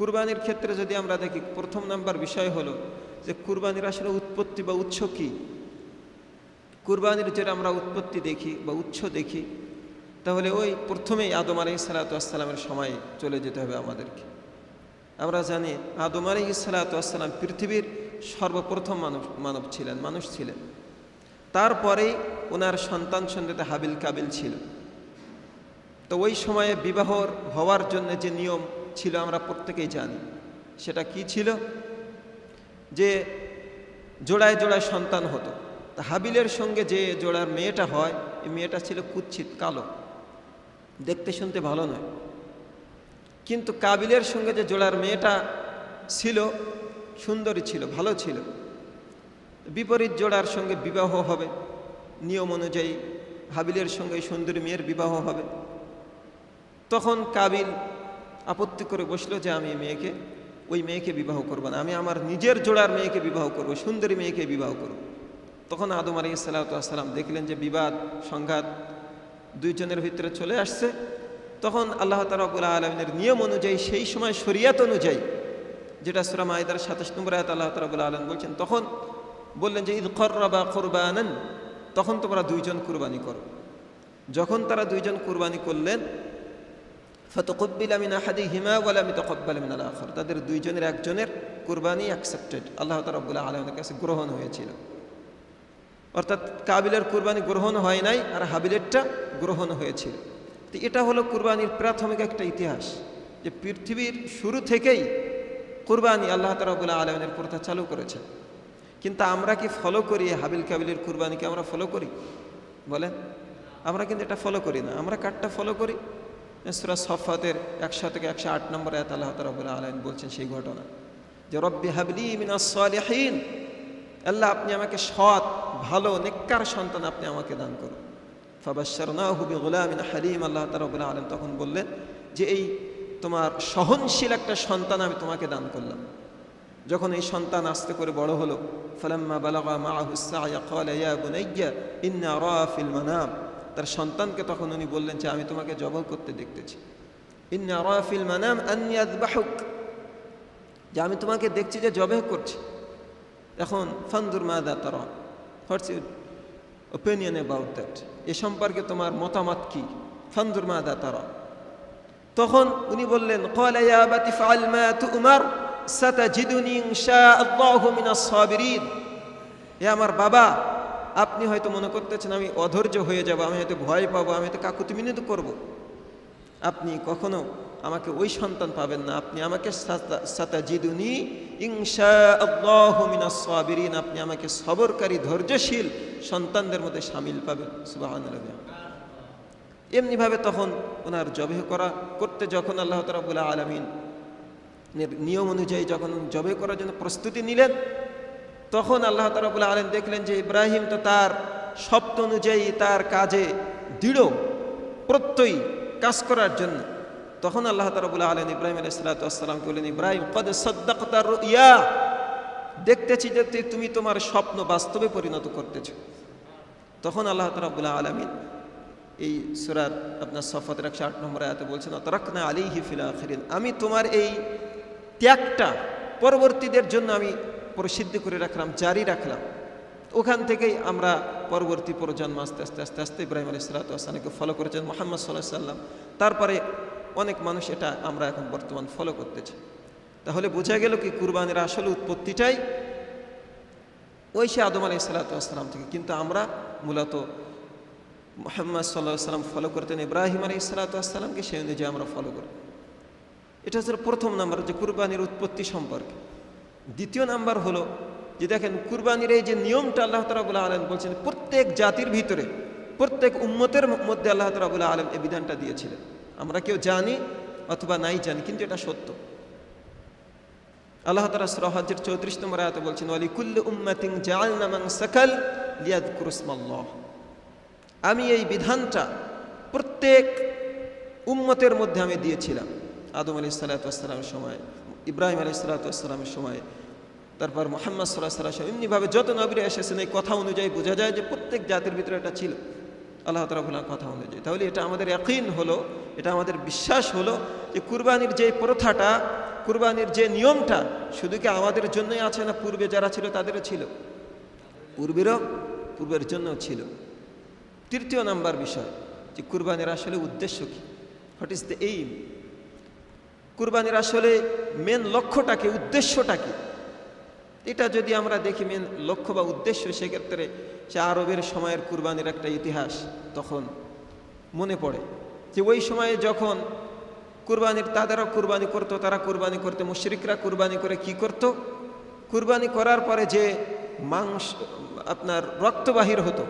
কুরবানির ক্ষেত্রে যদি আমরা দেখি, প্রথম নাম্বার বিষয় হলো যে কুরবানির আসলে উৎপত্তি বা উৎস কি? কুরবানির যেটা আমরা উৎপত্তি দেখি বা উৎস দেখি, তাহলে ওই প্রথমেই আদম আলাই সালাতামের সময় চলে যেতে হবে আমাদেরকে। আমরা জানি আদম আলাই সালাতাম পৃথিবীর সর্বপ্রথম মানব মানব ছিলেন, মানুষ ছিলেন। তারপরেই ওনার সন্তান সন্তাতে হাবিল কাবিল ছিল। তো ওই সময়ে বিবাহ হওয়ার জন্য যে নিয়ম ছিল আমরা প্রত্যেকেই জানি। সেটা কি ছিল? যে জোড়ায় জোড়ায় সন্তান হতো। তা হাবিলের সঙ্গে যে জোড়ার মেয়েটা হয়, এই মেয়েটা ছিল কুচ্ছিত কালো। দেখতে শুনতে ভালো নয়। কিন্তু কাবিলের সঙ্গে যে জোড়ার মেয়েটা ছিল, সুন্দরী ছিল, ভালো ছিল। বিপরীত জোড়ার সঙ্গে বিবাহ হবে। নিয়ম অনুযায়ী হাবিলের সঙ্গে সুন্দরী মেয়ের বিবাহ হবে। তখন কাবিল আপত্তি করে বসল যে আমি মেয়েকে, ওই মেয়েকে বিবাহ করব না। আমি আমার নিজের জোড়ার মেয়েকে বিবাহ করব, সুন্দরী মেয়েকে বিবাহ করব। তখন আদম আলী সাল্লাতাম দেখলেন যে বিবাদ, সংঘাত দুইজনের ভিতরে চলে আসছে। তখন আল্লাহ তালাবুল্লাহ আলমিনের নিয়ম অনুযায়ী, সেই সময় শরিয়াত অনুযায়ী, যেটা সুরাম আয়দার সাতাশ নম্বর আয়াত আল্লাহ তালাবুল্লাহ আলম বলছেন, তখন বললেন যে ঈদ খর্রাবা কোরবানন তখন তোমরা দুইজন কুরবানি করো। যখন তারা দুইজন কুরবানি করলেন ফতকব্বিল আমিন আহাদি হিমা বলে আমি তকব্বাল আমিন আখর তাদের দুইজনের একজনের কুরবানি অ্যাকসেপ্টেড আল্লাহ তারবুল্লাহ আলমের কাছে গ্রহণ হয়েছিল। অর্থাৎ কাবিলের কুরবানি গ্রহণ হয় নাই আর হাবিলেরটা গ্রহণ হয়েছিল। তো এটা হলো কুরবানির প্রাথমিক একটা ইতিহাস যে পৃথিবীর শুরু থেকেই কুরবানি আল্লাহ তারবুল্লাহ আলমের প্রথা চালু করেছে কিন্তু আমরা কি ফলো করি হাবিল কাবিলের কুরবানিকে আমরা ফলো করি? বলেন, আমরা কিন্তু এটা ফলো করি না। আমরা কাঠটা ফলো করি। সুরা সফাতের একশো থেকে একশো আট নম্বর এত আল্লাহ তারবুল্লাহ আলম বলছেন সেই ঘটনা। যে রব্বি হাবলি মিনাসলিহীন আল্লাহ আপনি আমাকে সৎ, ভালো, নেককার সন্তান আপনি আমাকে দান করুন। ফাবাসারনা হুবি গোলামিন হালিম, আল্লাহ তারবুল্লাহ আলম তখন বললেন যে এই তোমার সহনশীল একটা সন্তান আমি তোমাকে দান করলাম। যখন এই সন্তান আস্তে করে বড় হলো, ফালাম্মা বালাগা মাহুসায়া ক্বালা ইয়া বুনাইয়া, ইন্না রাফিল মানাম। তার সন্তানকে তখন উনি বললেন যে, আমি তোমাকে জবাব করতে দেখতেছি। যে, আমি তোমাকে দেখছি যে জবেহ করছি। এখন ফান্দুর মাদা তারা? What's your opinion about that এ সম্পর্কে তোমার মতামত কি? ফান্দুর মাদা তারা? তখন উনি বললেন ইনশাআল্লাহু মিনাস সাবিরিন। এ আমার বাবা আপনি হয়তো মনে করতেছেন, আমি অধৈর্য হয়ে যাব, আমি হয়তো ভয় পাবো, আমি হয়তো কাকুতিমিনিত করব। আপনি কখনো আমাকে ওই সন্তান পাবেন না। আপনি আমাকে সাতাজিদুনি ইংশা সাবিরিন। আপনি আমাকে সবরকারী ধৈর্যশীল সন্তানদের মধ্যে সামিল পাবেন। সুবাহ এমনিভাবে তখন ওনার জবে করা, করতে যখন আল্লাহ তারাবুল্লাহ আলমিন নিয়ম অনুযায়ী যখন জবে করার জন্য প্রস্তুতি নিলেন তখন আল্লাহ তারাবুল্লাহ আলম দেখলেন যে ইব্রাহিম তো তার শব্দ অনুযায়ী তার কাজে দৃঢ়, প্রত্যয়ী কাজ করার জন্য। তখন আল্লাহ তারাবুল্লাহ আলম ইব্রাহিম আলাইসালাতামকে বললেন, ইব্রাহিম, কদ সদ্দাকতার ইয়া দেখতেছি যে তুমি তোমার স্বপ্ন বাস্তবে পরিণত করতেছ। তখন আল্লাহ তারাবুল্লাহ আলমিন এই সুরার আপনার সফাতের একশো আট নম্বর আয়াতে বলছেন অতরাকনা আলী হিফিল আখরিন। আমি তোমার এই ত্যাগটা পরবর্তীদের জন্য আমি প্রসিদ্ধি করে রাখলাম, জারি রাখলাম। ওখান থেকেই আমরা পরবর্তী প্রজন্ম আস্তে আস্তে আস্তে আস্তে ইব্রাহিম আলী সালাতামকে ফলো করেছেন, মোহাম্মদ সাল্লাহ সাল্লাম। তারপরে অনেক মানুষ এটা আমরা এখন বর্তমান ফলো করতেছি। তাহলে বোঝা গেল কি কুরবানের আসল উৎপত্তিটাই ওই সে আদম আলী সাল্লাতাম থেকে। কিন্তু আমরা মূলত মোহাম্মদ সাল্লাহ সাল্লাম ফলো করতেন ইব্রাহিম আলী সাল্লাতামকে সেই অনুযায়ী আমরা ফলো করি। এটা হচ্ছে প্রথম নাম্বার যে কুরবানির উৎপত্তি সম্পর্কে। দ্বিতীয় নাম্বার হলো যে দেখেন কুরবানির এই যে নিয়মটা আল্লাহ তালাবুল্লাহ আলম বলছেন, প্রত্যেক জাতির ভিতরে, প্রত্যেক উম্মতের মধ্যে আল্লাহ তালাবুল্লাহ আলম এই বিধানটা দিয়েছিলেন। আমরা কেউ জানি অথবা নাই জানি, কিন্তু এটা সত্য। আল্লাহ তালা সরহাজের চৌত্রিশ নম্বর আয়াতে বলছেন কুরুসমাল্লাহ আমি এই বিধানটা প্রত্যেক উম্মতের মধ্যে আমি দিয়েছিলাম আদম আলি সাল্লাতামের সময়। ইব্রাহিম আলি সাল্লাতামের সময়। তারপর মোহাম্মদ সাল্লাহ সাল্লাম এমনিভাবে যত নবীরা এসেছেন, এই কথা অনুযায়ী বোঝা যায় যে প্রত্যেক জাতির ভিতরে এটা ছিল। আল্লাহ তালা কথা অনুযায়ী। তাহলে এটা আমাদের একইন হলো, এটা আমাদের বিশ্বাস হলো যে কুরবানির যে প্রথাটা, কুরবানির যে নিয়মটা, শুধু কি আমাদের জন্যই আছে না পূর্বে যারা ছিল তাদেরও ছিল? পূর্বেরও, পূর্বের জন্যও ছিল। তৃতীয় নাম্বার বিষয় যে কুরবানির আসলে উদ্দেশ্য কি? হোয়াট ইজ দ্য এইম কুরবানির আসলে মেন লক্ষ্যটা কি, উদ্দেশ্যটা কি? এটা যদি আমরা দেখি মেন লক্ষ্য বা উদ্দেশ্য, সেক্ষেত্রে সে আরবের সময়ের কুরবানির একটা ইতিহাস তখন মনে পড়ে যে ওই সময়ে যখন কুরবানির, তাদেরও কুরবানি করতো, তারা কুরবানি করতে, মুশরিকরা কুরবানি করে কি করত? কুরবানি করার পরে যে মাংস, আপনার রক্ত বাহির হতো,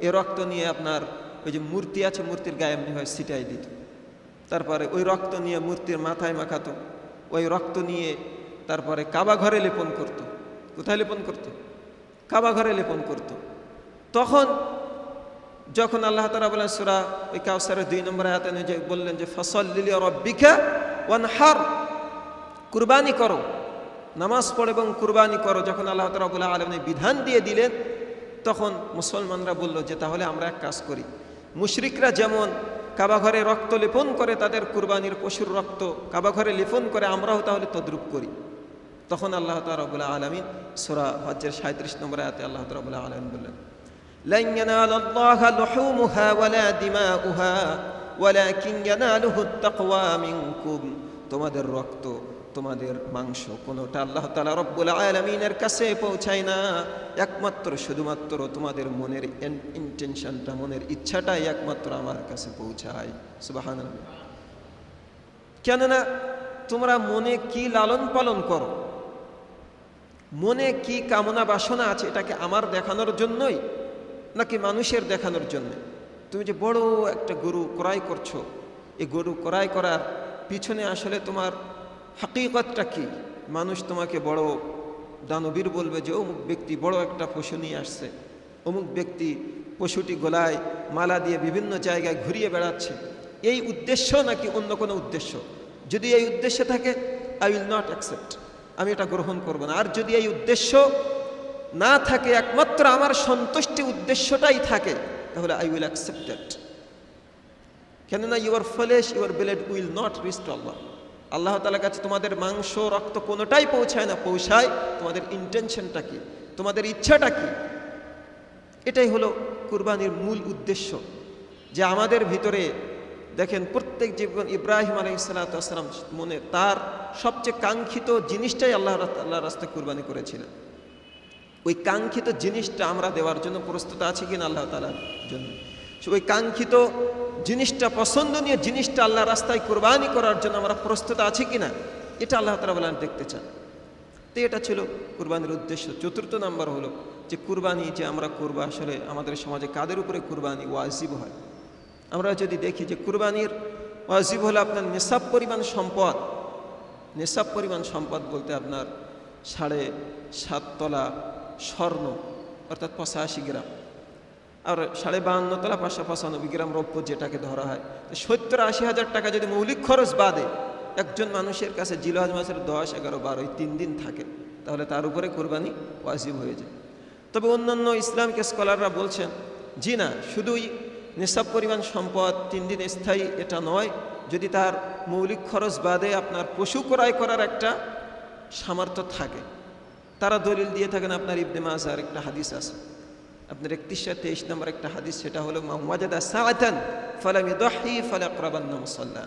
এ রক্ত নিয়ে আপনার ওই যে মূর্তি আছে, মূর্তির গায়ে এমনি হয় ছিটাই দিত। তারপরে ওই রক্ত নিয়ে মূর্তির মাথায় মাখাতো, ওই রক্ত নিয়ে তারপরে কাবা ঘরে লেপন করত। কোথায় লেপন করত। কাবা ঘরে লেপন করত। তখন যখন আল্লাহ তালা বলেন সুরা ওই কাউসারের দুই নম্বর আয়াতে যে বললেন যে ফসল লিলি রব্বিকা ওয়ান হার কুরবানি করো, নামাজ পড়ো এবং কুরবানি করো যখন আল্লাহ তালা আলমী বিধান দিয়ে দিলেন, তখন মুসলমানরা বলল যে, তাহলে আমরা এক কাজ করি মুশরিকরা যেমন কাবাঘরে রক্ত লেপন করে তাদের কুরবানির পশুর রক্ত কাবাঘরে লেপন করে আমরাও তাহলে তদ্রুপ করি। তখন আল্লাহ তারবুল্লাহ আলমিন সোরা হজ্জের সাঁত্রিশ নম্বর আয়তে আল্লাহ তাবুল্লাহ আলমিন বললেন তোমাদের রক্ত তোমাদের মাংস, কোনোটা আল্লাহ তালা রব্বুল আলমিনের কাছে পৌঁছায় না। একমাত্র, শুধুমাত্র তোমাদের মনের ইন্টেনশনটা মনের ইচ্ছাটাই একমাত্র আমার কাছে পৌঁছায়। সুবাহান কেননা, তোমরা মনে কি লালন পালন করো? মনে কি কামনা বাসনা আছে এটাকে আমার দেখানোর জন্যই, নাকি মানুষের দেখানোর জন্য? তুমি যে বড় একটা গরু ক্রয় করছ, এই গরু ক্রয় করার পিছনে আসলে তোমার হাকিকতটা কি? মানুষ তোমাকে বড় দানবীর বলবে যে, অমুক ব্যক্তি বড় একটা পশু নিয়ে আসছে। অমুক ব্যক্তি পশুটি গোলায় মালা দিয়ে বিভিন্ন জায়গায় ঘুরিয়ে বেড়াচ্ছে। এই উদ্দেশ্য নাকি অন্য কোনো উদ্দেশ্য? যদি এই উদ্দেশ্য থাকে আই উইল নট অ্যাকসেপ্ট আমি এটা গ্রহণ করব না। আর যদি এই উদ্দেশ্য না থাকে, একমাত্র আমার সন্তুষ্টি উদ্দেশ্যটাই থাকে, তাহলে আই উইল অ্যাকসেপ্ট দ্যাট কেননা your flesh your blood will not reach to Allah Allah তালার কাছে তোমাদের মাংস, রক্ত কোনোটাই পৌঁছায় না। পৌঁছায় তোমাদের ইন্টেনশনটা কি? তোমাদের ইচ্ছাটা কি? এটাই হলো কুরবানির মূল উদ্দেশ্য। যে আমাদের ভিতরে দেখেন প্রত্যেক জীবন ইব্রাহিম আলাই সালাতাম মনে তার সবচেয়ে কাঙ্ক্ষিত জিনিসটাই আল্লাহ আল্লাহ রাস্তায় কুরবানি করেছিলেন। ওই কাঙ্ক্ষিত জিনিসটা আমরা দেওয়ার জন্য প্রস্তুত আছি কিনা আল্লাহ তালার জন্য। ওই কাঙ্ক্ষিত জিনিসটা পছন্দনীয় জিনিসটা আল্লাহ রাস্তায় কোরবানি করার জন্য আমরা প্রস্তুত আছি কিনা, এটা আল্লাহ তালা বলেন দেখতে চান। তো এটা ছিল কুরবানির উদ্দেশ্য। চতুর্থ নাম্বার হলো যে কুরবানি যে আমরা করব আসলে আমাদের সমাজে কাদের উপরে কুরবানি ওয়াজিব হয়? আমরা যদি দেখি যে কুরবানির ওয়াজিব হলো আপনার নেশাব পরিমাণ সম্পদ। নেশাব পরিমাণ সম্পদ বলতে আপনার সাড়ে সাত তলা স্বর্ণ, অর্থাৎ পঁচাশি গ্রাম। আর সাড়ে বাহান্ন তলা পাঁচশো পঁচানব্বই গ্রাম রৌপ্য যেটাকে ধরা হয়। সত্তর আশি হাজার টাকা যদি মৌলিক খরচ বাদে একজন মানুষের কাছে জিলহাজ মাসের দশ, এগারো, বারো তিন দিন থাকে, তাহলে তার উপরে কোরবানি ওয়াজিব হয়ে যায়। তবে অন্যান্য ইসলামকে স্কলাররা বলছেন, জি না, শুধুই নেশাব পরিমাণ সম্পদ, তিন দিন স্থায়ী, এটা নয়। যদি তার মৌলিক খরচ বাদে আপনার পশু ক্রয় করার একটা সামর্থ্য থাকে। তারা দলিল দিয়ে থাকেন, আপনার ইবনে মাজার একটা হাদিস আছে। আপনার একত্রিশশো তেইশ নম্বর একটা হাদিস, সেটা হলো মাহমাজাদা সাহাতান ফলামি দহি ফলা ক্রবান্ন মুসল্লা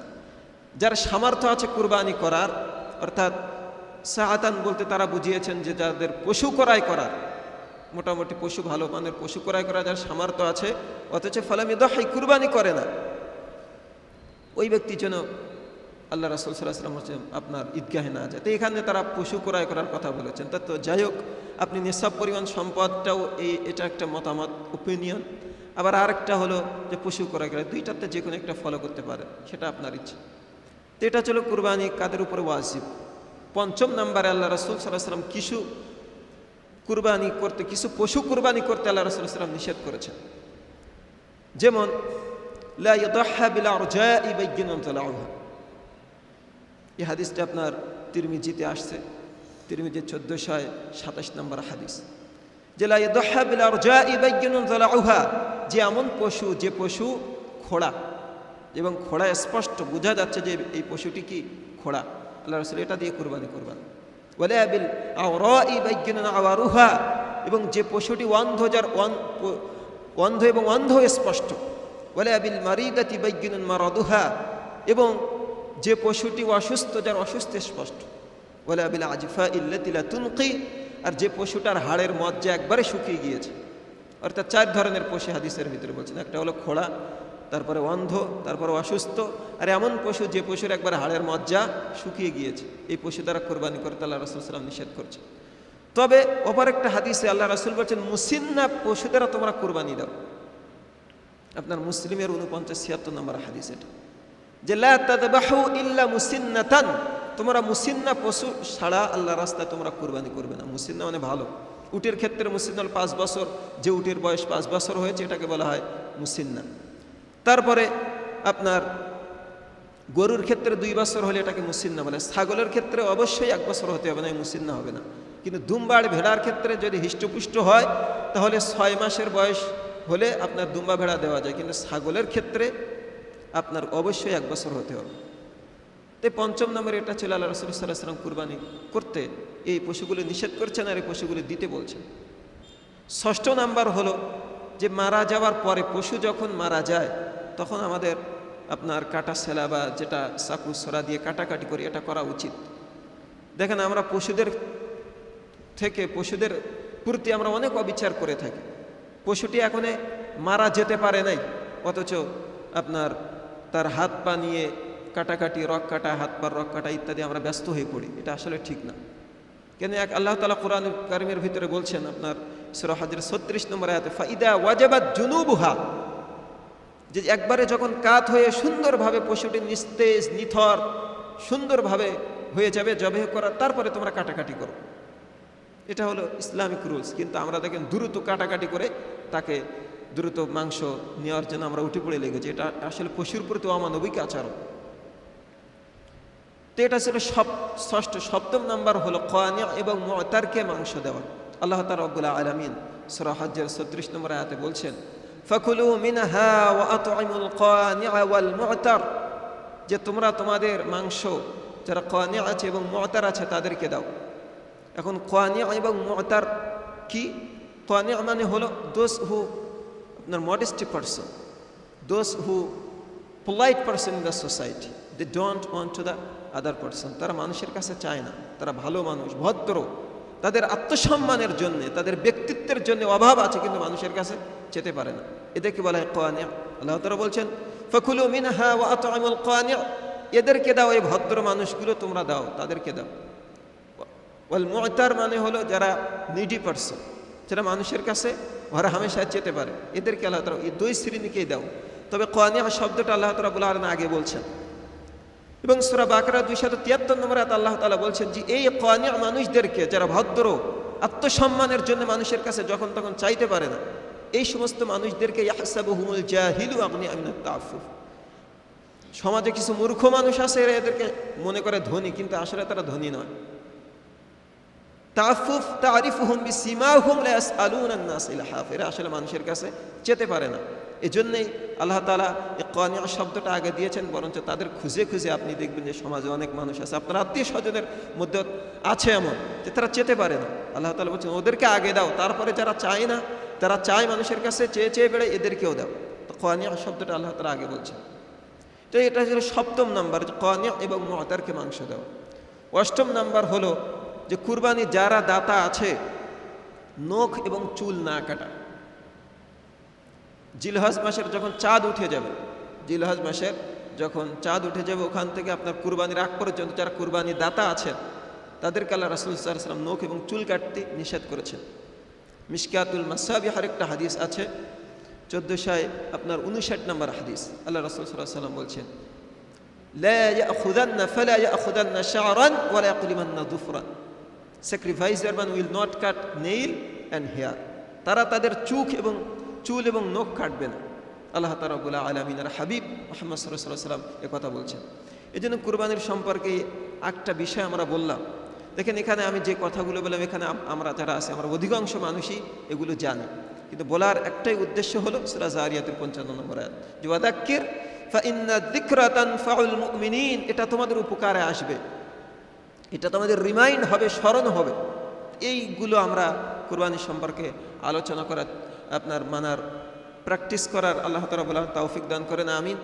যার সামর্থ্য আছে কুরবানি করার, অর্থাৎ সাহাতান বলতে তারা বুঝিয়েছেন যে যাদের পশু ক্রয় করার, মোটামুটি পশু ভালো মানের পশু ক্রয় করার যার সামর্থ্য আছে, অথচ ফলামি দহাই কুরবানি করে না। ওই ব্যক্তি যেন আল্লাহ রাসুল সাল্লাহাম হচ্ছে আপনার ঈদগাহে না যায়। তো এখানে তারা পশু ক্রয় করার কথা বলেছেন। তা, তো যাই হোক, আপনি নিঃসব পরিমাণ সম্পদটাও এই, এটা একটা মতামত ওপিনিয়ন আবার আরেকটা হলো যে পশু ক্রয় করে, দুইটাতে যে কোনো একটা ফলো করতে পারে, সেটা আপনার ইচ্ছে। তো এটা ছিল কুরবানি কাদের উপরে ওয়াজিব। পঞ্চম নাম্বারে আল্লাহ রসুল সাল্লাহ সাল্লাম কিছু কুরবানি করতে, কিছু পশু কুরবানি করতে আল্লাহ রসুল সাল্লাম নিষেধ করেছেন। যেমন, লা ইদহা বিলা রজাই বাইয়িনান তালাউহা এই হাদিসটা আপনার তিরমিজিতে আসছে। তিরমিজির চোদ্দোশয় সাতাশ নম্বর হাদিস। যে এমন পশু, যে পশু খোড়া, এবং খোড়া স্পষ্ট বোঝা যাচ্ছে যে এই পশুটি কি খোড়া। আল্লাহ রসুল এটা দিয়ে কুরবানি করবেন। বলে আবিল আওয়ারুহা, এবং যে পশুটি অন্ধ, যার অন- অন্ধ এবং অন্ধ স্পষ্ট। বলে আবিল মারিদাতি বাইজ্ঞান মারাদুহা, এবং যে পশুটি অসুস্থ, যার অসুস্থ স্পষ্ট। বলে আবিল আজফা ইল্লাতিলা তুনকি, আর যে পশুটার হাড়ের মজ্জা একবারে শুকিয়ে গিয়েছে। অর্থাৎ চার ধরনের পশু হাদিসের ভিতরে বলছেন। একটা হলো খোড়া, তারপরে অন্ধ, তারপরে অসুস্থ, আর এমন পশু যে পশুর একবার হাড়ের মজ্জা শুকিয়ে গিয়েছে। এই পশু দ্বারা কোরবানি করতে আল্লাহ রসুল সাল্লাম নিষেধ করছে। তবে অপর একটা হাদিসে আল্লাহ রসুল বলছেন, মুসিন্না পশু দ্বারা তোমরা কোরবানি দাও। আপনার মুসলিমের উনপঞ্চাশ ছিয়াত্তর নম্বর হাদিস এটা। যে লা তাদবাহু ইল্লা মুসিন্নাতান, তোমরা মুসিন্না পশু ছাড়া আল্লাহ রাস্তায় তোমরা কোরবানি করবে না। মুসিন্না মানে ভালো। উটের ক্ষেত্রে মুসিন্না হল পাঁচ বছর, যে উটের বয়স পাঁচ বছর হয়েছে, এটাকে বলা হয় মুসিন্না। তারপরে আপনার গরুর ক্ষেত্রে দুই বছর হলে এটাকে মুসিন্না বলে। ছাগলের ক্ষেত্রে অবশ্যই এক বছর হতে হবে, না মুসিন্না হবে না। কিন্তু দুম্বার ভেড়ার ক্ষেত্রে যদি হৃষ্টপুষ্ট হয়, তাহলে ছয় মাসের বয়স হলে আপনার দুম্বা ভেড়া দেওয়া যায়। কিন্তু ছাগলের ক্ষেত্রে আপনার অবশ্যই এক বছর হতে হবে। তাই পঞ্চম নম্বরে এটা ছিল আল্লাহ রসুল সাল্লাহ সাল্লাম কুরবানি করতে এই পশুগুলো নিষেধ করছেন আর এই পশুগুলো দিতে বলছেন। ষষ্ঠ নাম্বার হলো যে মারা যাওয়ার পরে পশু যখন মারা যায়, তখন আমাদের আপনার কাটা সেলা বা যেটা চাকু সরা দিয়ে কাটাকাটি করি, এটা করা উচিত। দেখেন আমরা পশুদের থেকে পশুদের প্রতি আমরা অনেক অবিচার করে থাকি। পশুটি এখনে মারা যেতে পারে নাই, অথচ আপনার তার হাত পা নিয়ে কাটাকাটি, রক কাটা, হাত পার রক কাটা ইত্যাদি আমরা ব্যস্ত হয়ে পড়ি। এটা আসলে ঠিক না। কেন এক আল্লাহ তালা কোরআন কারিমের ভিতরে বলছেন আপনার সুরা হাজির ছত্রিশ নম্বর আয়াতে, ফাইদা ওয়াজাবাত জুনুবুহা যে একবারে যখন কাত হয়ে সুন্দরভাবে পশুটি নিস্তেজ, নিথর, সুন্দরভাবে হয়ে যাবে জবে করার, তারপরে তোমরা কাটাকাটি করো। এটা হলো ইসলামিক রুলস, কিন্তু আমরা দেখেন দ্রুত কাটাকাটি করে তাকে দ্রুত মাংস নেওয়ার জন্য আমরা উঠে পড়ে লেগেছি। এটা আসলে পশুর প্রতি অমানবিক আচরণ। তো এটা ছিল সব, ষষ্ঠ, সপ্তম নাম্বার হলো কয়ানিয়া এবং মতারকে মাংস দেওয়া। আল্লাহ তার রব্বুল্লাহ আলমিন সুরা ছত্রিশ নম্বর আয়াতে বলছেন, ফকুলু মিনহা যে তোমরা তোমাদের মাংস, যারা কানিআ আছে এবং মতার আছে তাদেরকে দাও। এখন কানিআ এবং মতার কি? কানিআ মানে হলো দোষ হু আপনার modesty person does who polite person in the society, they don't want to the other person. তারা মানুষের কাছে চায় না। তারা ভালো মানুষ, ভদ্র। তাদের আত্মসম্মানের জন্য, তাদের ব্যক্তিত্বের জন্য অভাব আছে কিন্তু মানুষের কাছে যেতে পারে না। এদেরকে বলা হয় কানিয়া আল্লাহ তারা বলছেন, ফকুলু মিনহা ওয়া আতআমুল কানিয়া এদেরকে দাও, এই ভদ্র মানুষগুলো তোমরা দাও, তাদেরকে দাও। ওয়াল মুতার মানে হলো যারা নিডি পারসন যারা মানুষের কাছে ঘরে হামেশা যেতে পারে। এদেরকে আল্লাহ তারা এই দুই শ্রেণীকেই দাও। তবে কোয়ানিয়া শব্দটা আল্লাহ তালা বলে আর না আগে বলছেন। এবং সুরা বাকরা দুইশত তিয়াত্তর নম্বর আল্লাহ তালা বলছেন যে, এই কোয়ানিয়া মানুষদেরকে যারা ভদ্র, আত্মসম্মানের জন্য মানুষের কাছে যখন তখন চাইতে পারে না, এই সমস্ত মানুষদেরকে আপনি সমাজে কিছু মূর্খ মানুষ আছে, এরা এদেরকে মনে করে ধনী, কিন্তু আসলে তারা ধনী নয়। তাফুফ তারিফুহুম বিসিমাহুম লা ইয়াসআলুনা আন-নাস ইলহাফ এরা আসলে মানুষের কাছে যেতে পারে না। এজন্যই আল্লাহ তালা কানিয়া শব্দটা আগে দিয়েছেন, বরঞ্চ তাদের খুঁজে খুঁজে আপনি দেখবেন যে সমাজে অনেক মানুষ আছে। আপনার আত্মীয় স্বজনের মধ্যে আছে এমন যে তারা যেতে পারে না। আল্লাহ তালা বলছেন, ওদেরকে আগে দাও। তারপরে যারা চায় না তারা চায় মানুষের কাছে, চেয়ে চেয়ে বেড়ে এদেরকেও দাও। তো কানিয়া শব্দটা আল্লাহ তালা আগে বলছেন। তো এটা ছিল সপ্তম নাম্বার কানিয়া এবং মতারকে মাংস দেওয়া অষ্টম নাম্বার হলো যে কুরবানি যারা দাতা আছে নখ এবং চুল না কাটা জিলহজ মাসের যখন চাঁদ উঠে যাবে জিলহজ মাসের যখন চাঁদ উঠে যাবে ওখান থেকে আপনার কুরবানির আগ পর্যন্ত যারা কুরবানি দাতা আছেন তাদেরকে আল্লাহ রাসুল সাল্লাম নখ এবং চুল কাটতে নিষেধ করেছেন মিসকাতুল মাসাবি আরেকটা হাদিস আছে চোদ্দোশায় আপনার উনষাট নম্বর হাদিস আল্লাহ রাসুল সাল্লাহ সাল্লাম বলছেন لا يأخذن فلا يأخذن شعرا ولا يقلمن ظفرا Sacrificer man will not cut nail and hair তারা তাদের চুখ এবং চুল এবং নখ কাটবে না। আল্লাহ তারাবুল্লাহ আলমিনার হাবিব মোহাম্মদ সাল্লাহ সাল্লাম কথা বলছেন। এই জন্য কুরবানির সম্পর্কে একটা বিষয় আমরা বললাম। দেখেন, এখানে আমি যে কথাগুলো বললাম, এখানে আমরা যারা আছি, আমরা অধিকাংশ মানুষই এগুলো জানি। কিন্তু বলার একটাই উদ্দেশ্য হলো সুরা জারিয়াতের পঞ্চান্ন নম্বর আয়াত। যে ওয়াদাক্কির, ফাইন্না দিকরাতান ফাউল মুমিনিন, এটা তোমাদের উপকারে আসবে। এটা তো আমাদের রিমাইন্ড হবে, স্মরণ হবে। এইগুলো আমরা কুরবানি সম্পর্কে আলোচনা করার, আপনার মানার প্র্যাকটিস করার আল্লাহ তালা বলা তৌফিক দান করেন, আমিন।